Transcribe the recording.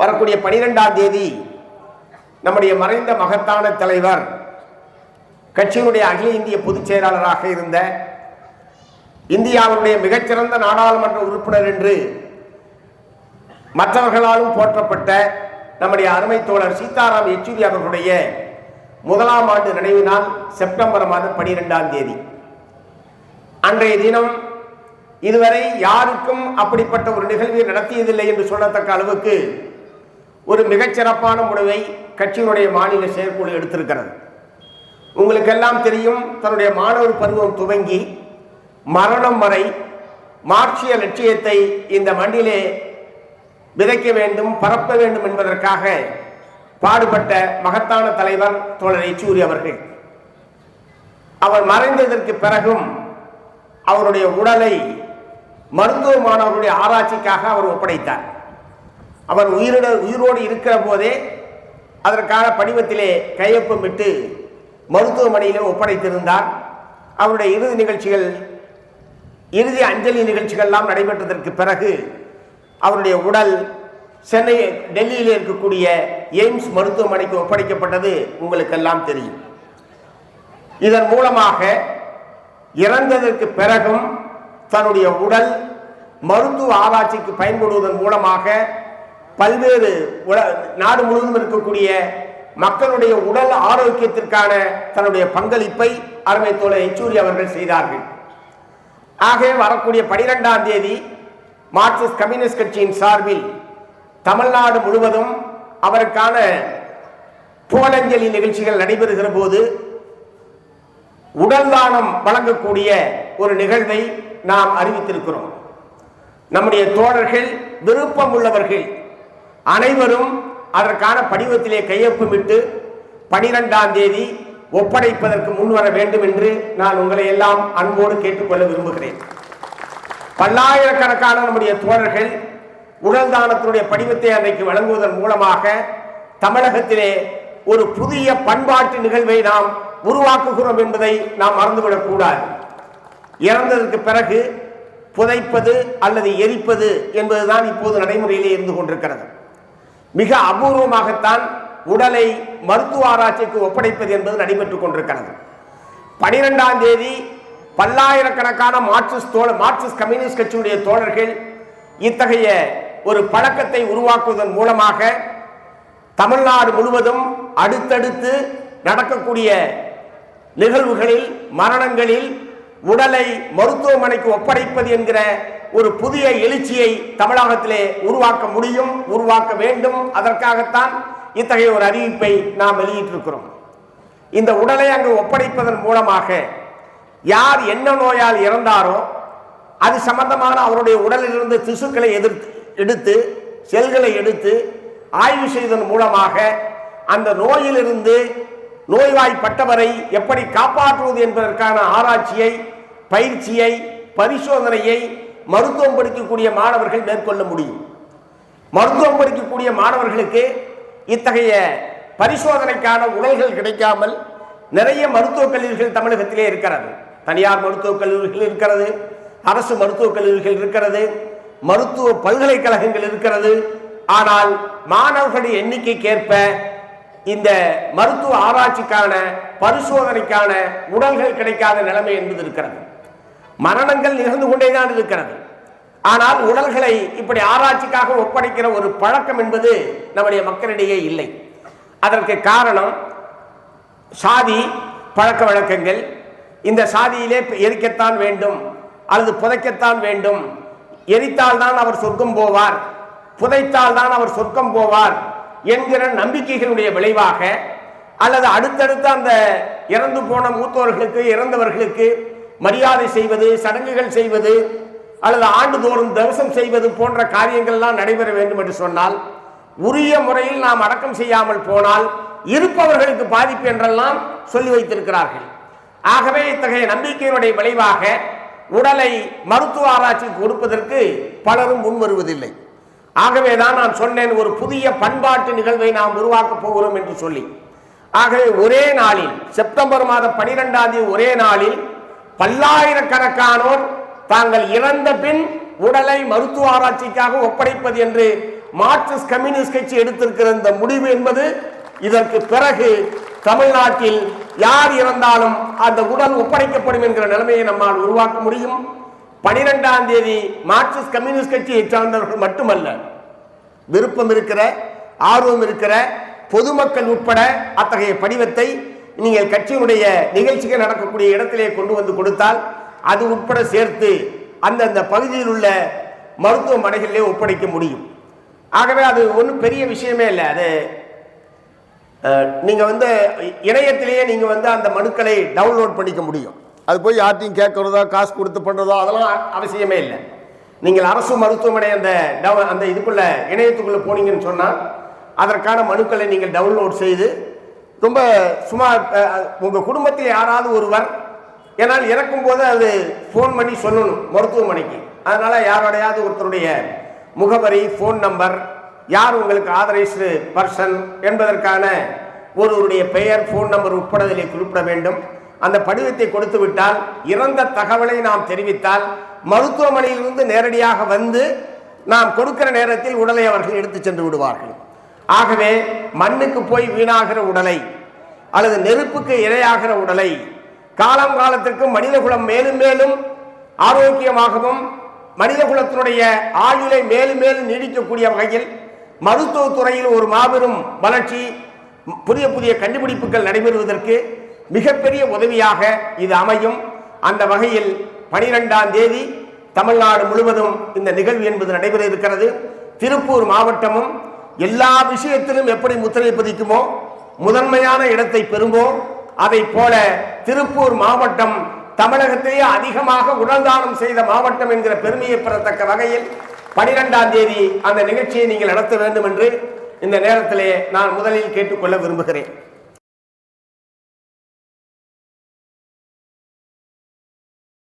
வரக்கூடிய பனிரெண்டாம் தேதி நம்முடைய மறைந்த மகத்தான தலைவர் கட்சியினுடைய அகில இந்திய பொதுச் செயலாளராக இருந்த இந்தியாவுடைய மிகச்சிறந்த நாடாளுமன்ற உறுப்பினர் என்று மற்றவர்களாலும் போற்றப்பட்ட நம்முடைய அருமை தோழர் சீதாராம் யெச்சூரி அவர்களுடைய முதலாம் ஆண்டு நினைவு நாள் செப்டம்பர் மாதம் பனிரெண்டாம் தேதி. அன்றைய தினம் இதுவரை யாருக்கும் அப்படிப்பட்ட ஒரு நிகழ்வை நடத்தியதில்லை என்று சொல்லத்தக்க அளவுக்கு ஒரு மிகச்சிறப்பான முடிவை கட்சியினுடைய மாநில செயற்குழு எடுத்திருக்கிறது. உங்களுக்கெல்லாம் தெரியும் தன்னுடைய மாணவர் பருவம் துவங்கி மரணம் வரை மார்க்சிய லட்சியத்தை இந்த மண்ணிலே விதைக்க வேண்டும் பரப்ப வேண்டும் என்பதற்காக பாடுபட்ட மகத்தான தலைவர் தோழர் யெச்சூரி அவர்கள். அவர் மறைந்ததற்கு பிறகும் அவருடைய உடலை மருத்துவ மாணவர்களுடைய ஆராய்ச்சிக்காக அவர் ஒப்படைத்தார். அவர் உயிரிட உயிரோடு இருக்கிற போதே அதற்கான படிவத்திலே கையொப்பமிட்டு மருத்துவமனையிலே ஒப்படைத்திருந்தார். அவருடைய இறுதி நிகழ்ச்சிகள் இறுதி அஞ்சலி நிகழ்ச்சிகள்லாம் நடைபெற்றதற்கு பிறகு அவருடைய உடல் சென்னை டெல்லியில் இருக்கக்கூடிய எய்ம்ஸ் மருத்துவமனைக்கு ஒப்படைக்கப்பட்டது உங்களுக்கெல்லாம் தெரியும். இதன் மூலமாக இறந்ததற்கு பிறகும் தன்னுடைய உடல் மருத்துவ ஆராய்ச்சிக்கு பயன்படுவதன் மூலமாக பல்வேறு உல- நாடு முழுவதும் இருக்கக்கூடிய மக்களுடைய உடல் ஆரோக்கியத்திற்கான தன்னுடைய பங்களிப்பை அருமை தோழர் யெச்சூரி அவர்கள் செய்தார்கள். ஆகவே வரக்கூடிய பனிரெண்டாம் தேதி மார்க்சிஸ்ட் கம்யூனிஸ்ட் கட்சியின் சார்பில் தமிழ்நாடு முழுவதும் அவருக்கான புகழஞ்சலி நிகழ்ச்சிகள் நடைபெறுகிற போது உடல் தானம் வழங்கக்கூடிய ஒரு நிகழ்வை நாம் அறிவித்திருக்கிறோம். நம்முடைய தோழர்கள் விருப்பம் உள்ளவர்கள் அனைவரும் அதற்கான படிவத்திலே கையொப்பமிட்டு பனிரெண்டாம் தேதி ஒப்படைப்பதற்கு முன்வர வேண்டும் என்று நான் உங்களை எல்லாம் அன்போடு கேட்டுக்கொள்ள விரும்புகிறேன். பல்லாயிரக்கணக்கான நம்முடைய தோழர்கள் உடல் தானத்தினுடைய படிவத்தை அன்றைக்கு வழங்குவதன் மூலமாக தமிழகத்திலே ஒரு புதிய பண்பாட்டு நிகழ்வை நாம் உருவாக்குகிறோம் என்பதை நாம் மறந்துவிடக்கூடாது. இறந்ததற்கு பிறகு புதைப்பது அல்லது எரிப்பது என்பதுதான் இப்போது நடைமுறையிலே இருந்து கொண்டிருக்கிறது. மிக அபூர்வமாகத்தான் உடலை மருத்துவ ஆராய்ச்சிக்கு ஒப்படைப்பது என்பது நடைபெற்றுக் கொண்டிருக்கிறது. பனிரெண்டாம் தேதி பல்லாயிரக்கணக்கான மார்க்சிஸ்ட் தோழ மார்க்சிஸ்ட் கம்யூனிஸ்ட் கட்சியுடைய தோழர்கள் இத்தகைய ஒரு பழக்கத்தை உருவாக்குவதன் மூலமாக தமிழ்நாடு முழுவதும் அடுத்தடுத்து நடக்கக்கூடிய நிகழ்வுகளில் மரணங்களில் உடலை மருத்துவமனைக்கு ஒப்படைப்பது என்கிற ஒரு புதிய எழுச்சியை தமிழகத்திலே உருவாக்க முடியும் உருவாக்க வேண்டும். அதற்காகத்தான் இத்தகைய ஒரு அறிவிப்பை நாம் வெளியிட்டிருக்கிறோம். இந்த உடலை அங்கு ஒப்படைப்பதன் மூலமாக யார் என்ன நோயால் இறந்தாரோ அது சம்பந்தமான அவருடைய உடலிலிருந்து திசுக்களை எதிர்த்து எடுத்து செல்களை எடுத்து ஆய்வு செய்வதன் மூலமாக அந்த நோயிலிருந்து நோய்வாய்ப்பட்டவரை எப்படி காப்பாற்றுவது என்பதற்கான ஆராய்ச்சியை பயிற்சியை பரிசோதனையை மருத்துவம் படிக்கக்கூடிய மாணவர்கள் மேற்கொள்ள முடியும். மருத்துவம் படிக்கக்கூடிய மாணவர்களுக்கு இத்தகைய பரிசோதனைக்கான உடல்கள் கிடைக்காமல் நிறைய மருத்துவக் கல்லூரிகள் தமிழகத்திலே இருக்கிறது. தனியார் மருத்துவக் கல்லூரிகள் இருக்கிறது அரசு மருத்துவக் கல்லூரிகள் இருக்கிறது மருத்துவ பல்கலைக்கழகங்கள் இருக்கிறது. ஆனால் மாணவர்களுடைய எண்ணிக்கைக்கேற்ப இந்த மருத்துவ ஆராய்ச்சிக்கான பரிசோதனைக்கான உடல்கள் கிடைக்காத நிலைமை என்பது இருக்கிறது. மரணங்கள் நிகழ்ந்து கொண்டேதான் இருக்கிறது. ஆனால் உடல்களை இப்படி ஆராய்ச்சிக்காக ஒப்படைக்கிற ஒரு பழக்கம் என்பது நம்முடைய மக்களிடையே இல்லை. அதற்கு காரணம் சாதி பழக்க வழக்கங்கள். இந்த சாதியிலே எரிக்கத்தான் வேண்டும் அல்லது புதைக்கத்தான் வேண்டும். எரித்தால் தான் அவர் சொர்க்கம் போவார் புதைத்தால் தான் அவர் சொர்க்கம் போவார் என்கிற நம்பிக்கைகளுடைய விளைவாக அல்லது அடுத்தடுத்த அந்த இறந்து போன மூத்தோர்களுக்கு இறந்தவர்களுக்கு மரியாதை செய்வது சடங்குகள் செய்வது அல்லது ஆண்டுதோறும் தவசம் செய்வது போன்ற காரியங்கள்லாம் நடைபெற வேண்டும் என்று சொன்னால் உரிய முறையில் நாம் அடக்கம் செய்யாமல் போனால் இருப்பவர்களுக்கு பாதிப்பு என்றெல்லாம் சொல்லி வைத்திருக்கிறார்கள். ஆகவே இத்தகைய நம்பிக்கையினுடைய விளைவாக உடலை மருத்துவ ஆராய்ச்சிக்கு கொடுப்பதற்கு பலரும் முன்வருவதில்லை. ஆகவே தான் நான் சொன்னேன் ஒரு புதிய பண்பாட்டு நிகழ்வை நாம் உருவாக்கப் போகிறோம் என்று சொல்லி. ஆகவே ஒரே நாளில் செப்டம்பர் மாதம் பனிரெண்டாம் தேதி ஒரே நாளில் பல்லாயிரக்கணக்கானோர் தாங்கள் இறந்த பின் உடலை மருத்துவ ஆராய்ச்சிக்காக ஒப்படைப்பது என்று மார்க்சிஸ்ட் கம்யூனிஸ்ட் கட்சி எடுத்திருக்கிற இந்த முடிவு என்பது இதற்கு பிறகு தமிழ்நாட்டில் யார் இறந்தாலும் அந்த உடல் ஒப்படைக்கப்படும் என்கிற நிலைமையை நம்மால் உருவாக்க முடியும். பனிரெண்டாம் தேதி மார்க்சிஸ்ட் கம்யூனிஸ்ட் கட்சியை சார்ந்தவர்கள் மட்டுமல்ல விருப்பம் இருக்கிற ஆர்வம் இருக்கிற பொதுமக்கள் உட்பட அத்தகைய படிவத்தை நீங்கள் கட்சியினுடைய நிகழ்ச்சிகள் நடக்கக்கூடிய இடத்திலே கொண்டு வந்து கொடுத்தால் அது உட்பட சேர்த்து அந்தந்த பகுதியில் உள்ள மருத்துவமனைகளிலே ஒப்படைக்க முடியும். ஆகவே அது ஒன்றும் பெரிய விஷயமே இல்லை. அது நீங்கள் வந்து இணையத்திலேயே நீங்கள் வந்து அந்த மனுக்களை டவுன்லோட் பண்ணிக்க முடியும். அது போய் யார்ட்டையும் கேட்குறதோ காசு கொடுத்து பண்ணுறதோ அதெல்லாம் அவசியமே இல்லை. நீங்கள் அரசு மருத்துவமனை அந்த டவு அந்த இதுக்குள்ளே இணையத்துக்குள்ளே போனீங்கன்னு சொன்னால் அதற்கான மனுக்களை நீங்கள் டவுன்லோட் செய்து ரொம்ப சும்மா உங்கள் குடும்பத்தில் யாராவது ஒருவர் ஏன்னால் இறக்கும் போது அது ஃபோன் பண்ணி சொல்லணும் மருத்துவமனைக்கு. அதனால் யாரோடையாவது ஒருத்தருடைய முகவரி ஃபோன் நம்பர் யார் உங்களுக்கு ஆதரைஸ்டு பர்சன் என்பதற்கான ஒருவருடைய பெயர் ஃபோன் நம்பர் உட்பட அதில் குறிப்பிட வேண்டும். அந்த படிவத்தை கொடுத்து விட்டால் இறந்த தகவலை நாம் தெரிவித்தால் மருத்துவமனையிலிருந்து நேரடியாக வந்து நாம் கொடுக்கிற நேரத்தில் உடலை அவர்கள் எடுத்து சென்று விடுவார்கள். ஆகவே மண்ணுக்கு போய் வீணாகிற உடலை அல்லது நெருப்புக்கு இரையாகிற உடலை காலம் காலத்திற்கு மனிதகுலம் மேலும் மேலும் ஆரோக்கியமாகவும் மனிதகுலத்தினுடைய ஆயுளை மேலும் மேலும் நீடிக்கக்கூடிய வகையில் மருத்துவத்துறையில் ஒரு மாபெரும் வளர்ச்சி புதிய புதிய கண்டுபிடிப்புகள் நடைபெறுவதற்கு மிகப்பெரிய உதவியாக இது அமையும். அந்த வகையில் பனிரெண்டாம் தேதி தமிழ்நாடு முழுவதும் இந்த நிகழ்வு என்பது நடைபெற இருக்கிறது. திருப்பூர் மாவட்டமும் எல்லா விஷயத்திலும் எப்படி முத்திரை பதிக்குமோ முதன்மையான இடத்தை பெறுமோ அதை போல திருப்பூர் மாவட்டம் தமிழகத்திலேயே அதிகமாக உடல் தானம் செய்த மாவட்டம் என்கிற பெருமையை பெறத்தக்க வகையில் பனிரெண்டாம் தேதி அந்த நிகழ்ச்சியை நீங்கள் நடத்த வேண்டும் என்று இந்த நேரத்திலே நான் முதலில் கேட்டுக்கொள்ள விரும்புகிறேன்.